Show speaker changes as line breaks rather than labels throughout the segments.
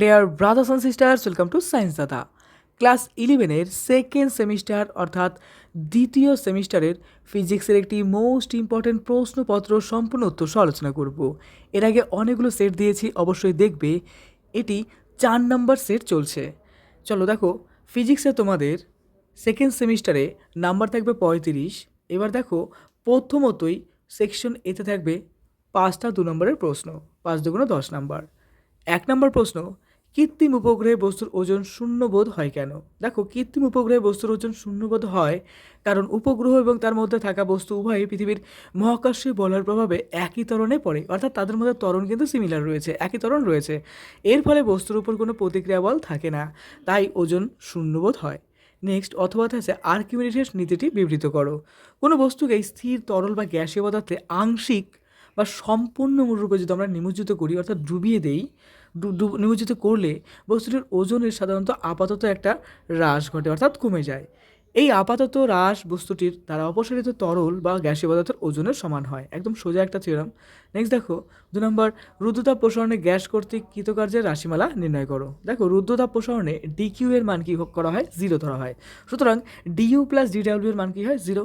Dear brothers and sisters welcome to science Dada class ইলেভেনের second semester অর্থাৎ দ্বিতীয় সেমিস্টারের ফিজিক্সের একটি মোস্ট ইম্পর্ট্যান্ট প্রশ্নপত্র সম্পূর্ণ উত্তর আলোচনা করব। এর আগে অনেকগুলো সেট দিয়েছি, অবশ্যই দেখবে এটি চার নম্বর সেট চলছে। চলো দেখো ফিজিক্সে তোমাদের সেকেন্ড সেমিস্টারে নাম্বার থাকবে পঁয়ত্রিশ, এবার দেখো প্রথমতই সেকশন এতে থাকবে পাঁচটা দু নম্বরের প্রশ্ন, পাঁচ দুগুণ দশ নাম্বার এক নম্বর প্রশ্ন কৃত্রিম উপগ্রহে বস্তুর ওজন শূন্যবোধ হয় কেন? দেখো, কৃত্রিম উপগ্রহে বস্তুর ওজন শূন্যবোধ হয় কারণ উপগ্রহ এবং তার মধ্যে থাকা বস্তু উভয়ই পৃথিবীর মহাকাশীয় বলার প্রভাবে একই তরণে পড়ে। অর্থাৎ তাদের মধ্যে তরণ কিন্তু সিমিলার রয়েছে, একই তরণ রয়েছে। এর ফলে বস্তুর উপর কোনো প্রতিক্রিয়া বল থাকে না, তাই ওজন শূন্যবোধ হয়। নেক্সট অথবা আছে আর্কিমিডিসের নীতিটি বিবৃত করো। কোনো বস্তুকে স্থির তরল বা গ্যাসীয় পদার্থে আংশিক বা সম্পূর্ণ রূপে যদি আমরা নিমজ্জিত করি, অর্থাৎ ডুবিয়ে দেই নিমজ্জিত করলে বস্তুটির ওজনের সাধারণত আপাতত একটা হ্রাস ঘটে, অর্থাৎ কমে যায়। এই আপাতত হ্রাস বস্তুটির দ্বারা অপসারিত তরল বা গ্যাসীয় পদার্থের ওজনের সমান হয়। একদম সোজা একটা থিওরাম নেক্সট দেখো, দু নম্বর রুদ্রতাপ প্রসারণে গ্যাস কর্তৃক কৃতকার্যের রাশিমালা নির্ণয় করো। দেখো রুদ্রতাপ প্রসারণে ডিকিউ এর মান কি করা হয়? জিরো ধরা হয়। সুতরাং ডিইউ প্লাস ডিডাব্লিউ এর মান কি হয়? জিরো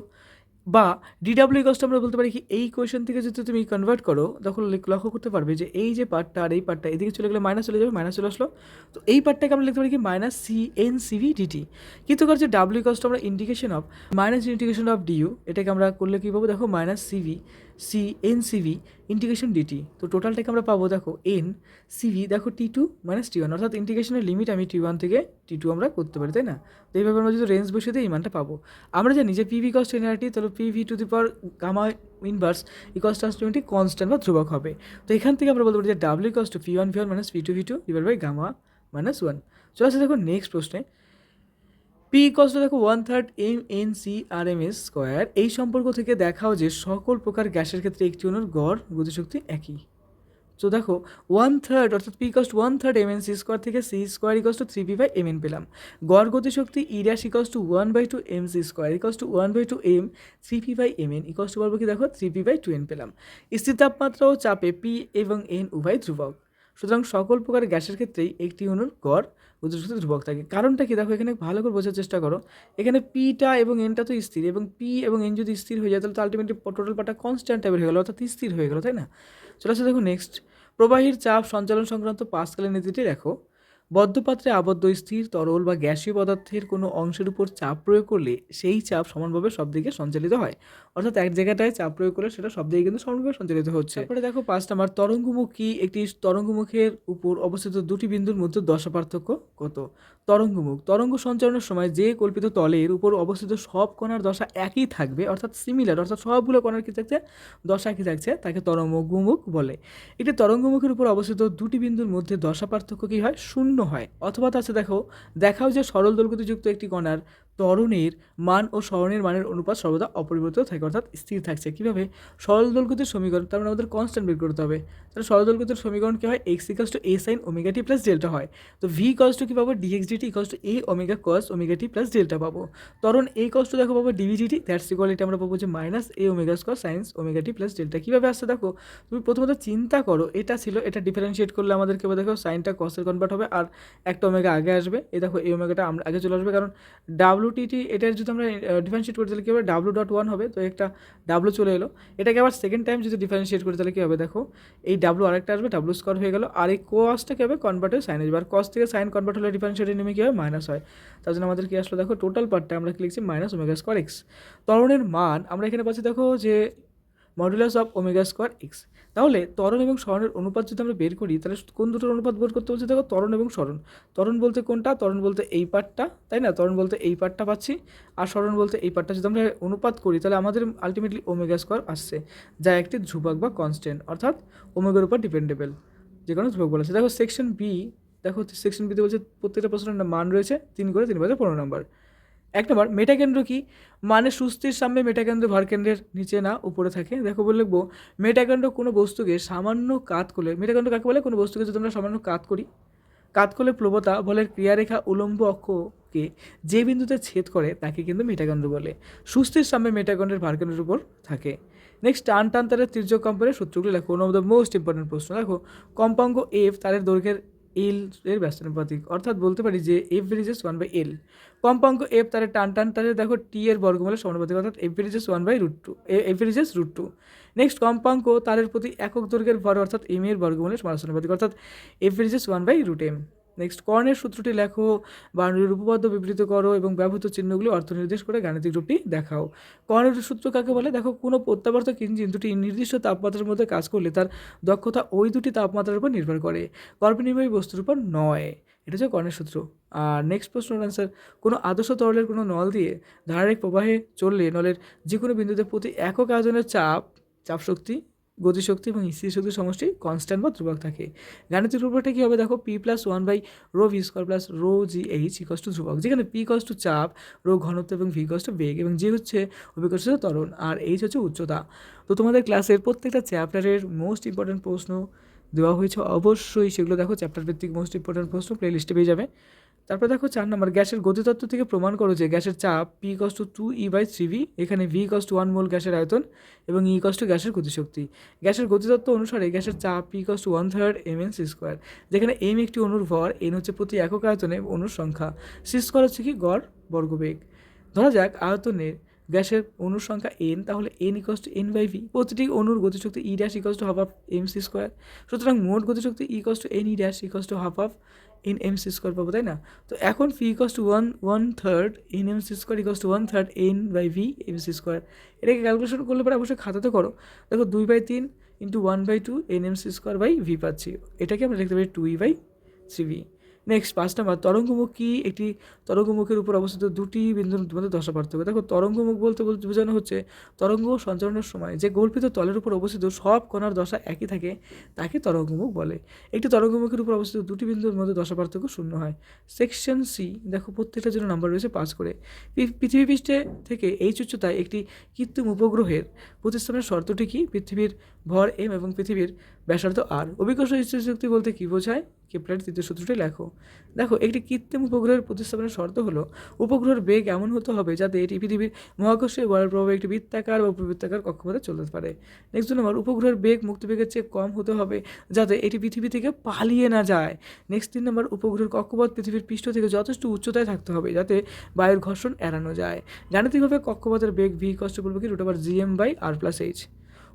বা ডিডাব্লিউ কস্ট আমরা বলতে পারি কি, এই কোয়েশন থেকে যদি তুমি কনভার্ট করো, তখন লক্ষ্য করতে পারবে যে এই যে পার্টটা আর এই পার্টটা এদিকে চলে গেলে মাইনাস চলে যাবে মাইনাস চলে আসলো। তো এই পার্টটাকে আমরা লিখতে পারি কি minus C N CV DT কিন্তু যে ডাব্লিউ কস্ট আমরা indication of minus indication of DU এটাকে আমরা করলে কী পাবো? দেখো minus CV C N CV integration DT তো টোটালটাকে আমরা পাবো, দেখো এন সিভি দেখো T two minus T one অর্থাৎ ইন্টিগ্রেশনের লিমিট আমি টি ওয়ান থেকে টি টু আমরা করতে পারি, তাই না? তো এইভাবে আমরা যদি রেঞ্জ বসে দিই, এই মানটা পাবো। আমরা জানি যে পিভি কস্ট এনআরটি তাহলে PV to the power gamma inverse equals ট্রান্সটিউটি constant বা ধ্রুবক হবে। তো এখান থেকে আমরা বলতে পারি যে W cost P one V one minus P two V two divide by gamma minus one চলে আসছে দেখো নেক্সট প্রশ্নে। পি ইকস টু দেখো one third M N C R M S square এই সম্পর্ক থেকে দেখাও যে সকল প্রকার গ্যাসের ক্ষেত্রে একটি অনুর গড় গতিশক্তি একই। তো দেখো ওয়ান থার্ড অর্থাৎ P cost one third M N C square থেকে C square equals to three P by M N পেলাম। গড় গতিশক্তি ইরাস equals to one by two M C square equals to one by two M three P by M N equals to বলব কি দেখো? Three P by two N পেলাম। স্থির তাপমাত্রা ও চাপে পি এবং এন উভয় ধ্রুবক। সুতরাং সকল প্রকার গ্যাসের ক্ষেত্রেই একটি অণুর গড় গতিশক্তি ধ্রুবক থাকে কারণটা কি? দেখো, এখানে ভালো করে বোঝার চেষ্টা করো। এখানে পিটা এবং এনটা তো স্থির, এবং পি এবং এন যদি স্থির হয়ে যায়, তাহলে তো আলটিমেটলি টোটাল পাটা কনস্ট্যান্ট টাইপের হয়ে গেলো, অর্থাৎ স্থির হয়ে গেলো, তাই না? চলে আসে দেখো নেক্সট প্রবাহীর চাপ সঞ্চালন সংক্রান্ত পাঁচকালের নীতিটি দেখো। বদ্ধপাত্রে আবদ্ধ, স্থির, তরল বা গ্যাসীয় পদার্থের কোনো অংশের উপর চাপ প্রয়োগ করলে সেই চাপ সমানভাবে সব দিকে সঞ্চালিত হয়। অর্থাৎ এক জায়গাটায় চাপ প্রয়োগ করলে সেটা সব দিকে কিন্তু সমানভাবে সঞ্চালিত হচ্ছে। তারপরে দেখো পাঁচ নাম্বার তরঙ্গমুখী, একটি তরঙ্গমুখের উপর অবস্থিত দুটি বিন্দুর মধ্যে দশা পার্থক্য কত? তরঙ্গমুখ, তরঙ্গ সঞ্চালনের সময় যে কল্পিত তলের উপর অবস্থিত সব কণার দশা একই থাকবে, অর্থাৎ সিমিলার অর্থাৎ সবগুলো কণার কি থাকছে? দশা একই থাকছে, তাকে তরঙ্গমুখ বলে। একটি তরঙ্গমুখের উপর অবস্থিত দুটি বিন্দুর মধ্যে দশা পার্থক্য কী হয়? শূন্য হয় অথবা তাছে দেখো দেখাও যে সরল দৈর্ঘ্যযুক্ত একটি কণার ত্বরণের মান ও স্মরণের মানের অনুপাত সর্বদা অপরিবর্তিত থাকে, অর্থাৎ স্থির থাকছে। কীভাবে? সরল দৈর্ঘ্যের সমীকরণ, তার মানে আমাদের কনস্ট্যান্ট বের করতে হবে। তাহলে সরল দৈর্ঘ্যের সমীকরণ কী হয়? X equals to A sine omega T plus delta হয়। তো ভি কস টু কী পাবো? DX DT equals to A omega cos omega T plus delta পাবো। তরণ এই কষ্ট দেখো পাবো ডিভিডিটি দ্যাটস ইকুয়ালিটি আমরা পাবো যে minus A omega square sine omega T plus delta কীভাবে আসছে দেখো? তুমি প্রথমত চিন্তা করো, এটা ছিল, এটা ডিফারেন্সিয়েট করলে আমাদেরকে দেখো সাইনটা কসের কনভার্ট হবে, আর একটা ওমেগা আগে আসবে। এই দেখো, এই ওমেগাটা আমরা আগে চলে আসবে, কারণ ডাব্লুটিটি এটার যদি আমরা ডিফারেন্সিয়েট করি, তাহলে কী হবে? ডাব্লু ডট ওয়ান হবে, তো একটা ডাব্লু চলে এলো। এটাকে আবার সেকেন্ড টাইম যদি ডিফারেন্সিয়েট করি, তাহলে কী হবে? দেখো, এই ডাব্লু আরেকটা আসবে ডাব্লু স্কোয়ার হয়ে গেলো। আর এই কোয়াসটা কী হবে? কনভার্ট হয়ে সাইন আসবে। আর কস থেকে সাইন কনভার্ট হলে ডিফারেন্সিয়েটের নেমে কী হবে মাইনাস হয়। তার জন্য আমাদের কী আসলো? দেখো টোটাল পার্টটা আমরা কি লিখছি? মাইনাস ওমেগা স্কোয়ার এক্স ত্বরণের মান, আমরা এখানে পাচ্ছি, দেখো, যে modulus of omega square X তাহলে ত্বরণ এবং স্মরণের অনুপাত যদি আমরা বের করি, তাহলে কোন দুটোর অনুপাত বের করতে বলছে? দেখো, ত্বরণ এবং স্মরণ ত্বরণ বলতে কোনটা? ত্বরণ বলতে এই পার্টটা তাই না? ত্বরণ বলতে এই পার্টটা পাচ্ছি। আর স্মরণ বলতে এই পার্টটা যদি আমরা অনুপাত করি, তাহলে আমাদের আলটিমেটলি ওমেগা স্কোয়ার আসছে, যা একটি ধ্রুবক বা কনস্ট্যান্ট অর্থাৎ ওমেগার উপর ডিপেন্ডেবল যে কোনো ধ্রুবক বলা আছে। দেখো সেকশন বি দেখো সেকশন বিতে বলছে প্রত্যেকটা প্রশ্নের মান রয়েছে, তিন করে তিন বাজে পনেরো নম্বর। এক নম্বর, মেটাকেন্দ্র কি? মানে সুস্থির সামনে মেটাকেন্দ্র ভরকেন্দ্রের নিচে না উপরে থাকে। দেখো বলে লিখব, মেটাকেন্দ্র কোনো বস্তুকে সামান্য কাত করলে, মেটাকেন্দ্র কাকে বলে? কোনো বস্তুকে যদি আমরা সামান্য কাত করি। কাত করলে প্লবতা বলের ক্রিয়ারেখা উলম্ব অক্ষকে যে বিন্দুতে ছেদ করে, তাকে কিন্তু মেটাকেন্দ্র বলে। সুস্থির সামনে মেটাকেন্দ্রের ভারকেন্দ্রের উপর থাকে। নেক্সট টান টান তারের তির্যক কম্পনের সূত্রগুলি লেখো। One of the most important প্রশ্ন। দেখো কম্পাঙ্গ এফ তারের দৈর্ঘ্যের এল এর ব্যস্তানুপাতিক অর্থাৎ বলতে পারি যে F varies one by L কম্পাঙ্ক এফ তাহলে টান টান তাহলে দেখো টি এর বর্গমূলের সমানুপাতিক, অর্থাৎ F varies one by root two F varies root two next কম্পাঙ্ক তারের প্রতি একক দৈর্ঘ্যের ভর, অর্থাৎ এম এর বর্গমূলের সমানুপাতিক, অর্থাৎ F varies one by root M next কর্ণের সূত্রটি লেখো বাউন্ডারির উপপাদ্য বিবৃত করো এবং ব্যবহৃত চিহ্নগুলি অর্থ নির্দেশ করে গাণিতিক রূপটি দেখাও। কর্ণের সূত্র কাকে বলে? দেখো, কোনো প্রত্যাবর্তক ইঞ্জিন দুটি নির্দিষ্ট তাপমাত্রার মধ্যে কাজ করলে তার দক্ষতা ওই দুটি তাপমাত্রার উপর নির্ভর করে কর্পনির্বাহী বস্তুর উপর নয়। এটা হচ্ছে কর্ণের সূত্র। আর নেক্সট প্রশ্নের অ্যান্সার কোনো আদর্শ তরলের কোনো নল দিয়ে ধারাবাহিক প্রবাহে চললে নলের যে কোনো বিন্দুতে প্রতি একক আয়তনের চাপ চাপ শক্তি গতিশক্তি এবং স্থির শক্তির সমষ্টি কনস্ট্যান্ট বা ধ্রুবক থাকে। গাণিতিক রূপটা কী হবে? দেখো P plus one by rho V square plus rho G H equals to ধ্রুবক। যেখানে পি কস টু চাপ রো ঘনত্ব এবং ভি কস টু বেগ এবং জি হচ্ছে অভিকর্ষ ত্বরণ আর এইচ হচ্ছে উচ্চতা। তো তোমাদের ক্লাসের প্রত্যেকটা চ্যাপ্টারের মোস্ট ইম্পর্ট্যান্ট প্রশ্ন দেওয়া হয়েছে। অবশ্যই সেগুলো দেখো, চ্যাপ্টার ভিত্তিক মোস্ট ইম্পর্ট্যান্ট প্রশ্ন প্লে লিস্টে পেয়ে যাবে। তারপর দেখো চার নম্বর, গ্যাসের গতিতত্ত্ব থেকে প্রমাণ করো যে গ্যাসের চাপ P cos to two E by three V এখানে V cos to one mole গ্যাসের আয়তন এবং ই কস টু গ্যাসের গতিশক্তি। গ্যাসের গতিতত্ত্ব অনুসারে গ্যাসের চাপ P cos to one third M N C square যেখানে এম একটি অনুর ভর এন হচ্ছে প্রতি একক আয়তনে অনুর সংখ্যা। সি স্কোয়ার হচ্ছে কি গড় বর্গবেগ। ধরা যাক আয়তনের গ্যাসের অনুর সংখ্যা এন তাহলে N equals to N by V প্রতিটি অনুর গতিশক্তি E dash equals to half of M C square সুতরাং মোট গতিশক্তি equals to N E dash equals to half of N M C square পাবো, তাই না? তো এখন ফি equals to one one third N M C square equals to one third N by V M C square এটাকে calculation করলে পরে অবশ্যই খাতাতে করো। দেখো দুই বাই তিন into one by two N M C square by V পাচ্ছি। এটাকে আমরা লিখতে পারি two E by three V next পাঁচ নাম্বার, তরঙ্গমুখী একটি তরঙ্গমুখের উপর অবস্থিত দুটি বিন্দুর মধ্যে দশা পার্থক্য। দেখো, তরঙ্গমুখ বলতে বলতে বোঝানো হচ্ছে তরঙ্গ সঞ্চালনের সময় যে গল্পিত তলের উপর অবস্থিত সব কণার দশা একই থাকে, তাকে তরঙ্গমুখ বলে। একটি তরঙ্গমুখের উপর অবস্থিত দুটি বিন্দুর মধ্যে দশা পার্থক্য শূন্য হয়। সেকশন সি দেখো, প্রত্যেকটার জন্য নাম্বার রয়েছে পাঁচ করে। পৃথিবী পৃষ্ঠে থেকে এইচ উচ্চতায় একটি কৃত্রিম উপগ্রহের প্রতিস্থাপনের শর্তটি কি? পৃথিবীর ভর এম এবং পৃথিবীর ব্যাসার্ধ আর অভিকর্ষ শক্তি বলতে কী বোঝায়? কেপলারের তৃতীয় সূত্রটি লেখো। দেখো, একটি কৃত্রিম উপগ্রহের প্রতিস্থাপনের শর্ত হলো, উপগ্রহের বেগ এমন হতে হবে যাতে এটি পৃথিবীর মহাকর্ষীয় বলের প্রভাবে একটি বৃত্তাকার বা উপবৃত্তাকার কক্ষপথে চলতে পারে। নেক্সট নম্বর উপগ্রহের বেগ মুক্তিবেগের চেয়ে কম হতে হবে যাতে এটি পৃথিবী থেকে পালিয়ে না যায়। নেক্সট তিন নম্বর উপগ্রহের কক্ষপথ পৃথিবীর পৃষ্ঠ থেকে যথেষ্ট উচ্চতায় থাকতে হবে যাতে বায়ুর ঘর্ষণ এড়ানো যায়। গাণিতিকভাবে কক্ষপথের বেগ ভি কষ্ট বলবে কি root over G M by R plus H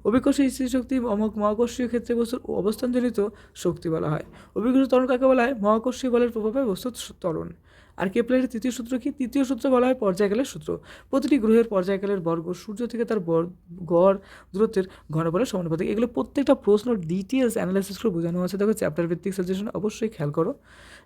অভিকর্ষ শক্তি মহাকর্ষীয় ক্ষেত্রে বস্তুর অবস্থানজনিত শক্তি বলা হয়। অভিকর্ষ ত্বরণ কাকে বলা হয়? মহাকর্ষীয় বলের প্রভাবে বস্তুর ত্বরণ। আর কেপলারের তৃতীয় সূত্র কি? তৃতীয় সূত্র বলা হয় পর্যায়কালের সূত্র। প্রতিটি গ্রহের পর্যায়কালের বর্গ সূর্য থেকে তার গড়, দূরত্বের ঘনবলের সমানুপাতিক। এগুলো প্রত্যেকটা প্রশ্ন ডিটেলস অ্যানালাইসিস করে বোঝানো আছে। দেখো চ্যাপ্টার ভিত্তিক সাজেশন অবশ্যই খেয়াল করো।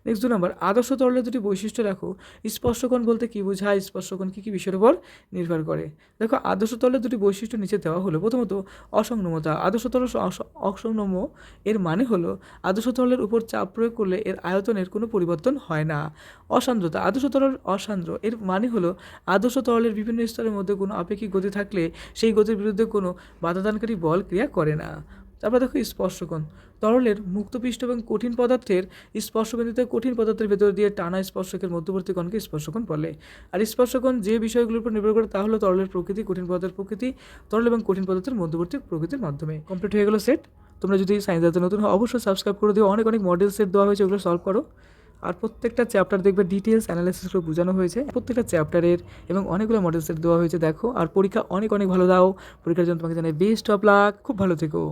নেক্সট দু নম্বর আদর্শ তরলের দুটি বৈশিষ্ট্য রাখো। স্পর্শকোণ বলতে কী বোঝায়? স্পর্শকোণ কী কী বিষয়ের উপর নির্ভর করে? দেখো, আদর্শ তরলের দুটি বৈশিষ্ট্য নিচে দেওয়া হলো। প্রথমত অসংনমতা আদর্শ তরল অস- অসংনম এর মানে হলো, আদর্শ তরলের উপর চাপ প্রয়োগ করলে এর আয়তনের কোনো পরিবর্তন হয় না। অসান্দ্রতা, আদর্শ তরল অসান্দ্র, এর মানে হলো আদর্শ তরলের বিভিন্ন স্তরের মধ্যে কোনো আপেক্ষিক গতি থাকলে সেই গতির বিরুদ্ধে কোনো বাধাদানকারী বল ক্রিয়া করে না। তারপর দেখো স্পর্শকোণ, তরলের মুক্তপৃষ্ঠ এবং কঠিন পদার্থের স্পর্শবিন্দুতে কঠিন পদার্থের ভেতর দিয়ে টানা স্পর্শকের মধ্যবর্তী কোণকে স্পর্শকোণ বলে। আর স্পর্শকোণ যে বিষয়গুলোর উপর নির্ভর করে তা হলো তরলের প্রকৃতি, কঠিন পদার্থের প্রকৃতি, তরল এবং কঠিন পদার্থের মধ্যবর্তী প্রকৃতির মাধ্যমে। কমপ্লিট হয়ে গেল সেট তোমরা যদি সায়েন্স দাতে নতুন হও, অবশ্যই সাবস্ক্রাইব করে দিও। অনেক অনেক মডেল সেট দেওয়া হয়েছে, ওগুলো সলভ করো। আর প্রত্যেকটা চ্যাপ্টার দেখবে ডিটেলস অ্যানালাইসিস করে বোঝানো হয়েছে। প্রত্যেকটা চ্যাপ্টারের এবং অনেকগুলো মডেল সেট দেওয়া হয়েছে, দেখো। আর পরীক্ষা অনেক অনেক ভালো, দাও। পরীক্ষার জন্য তোমাকে জানাই বেস্ট অফ লাক খুব ভালো থেকো।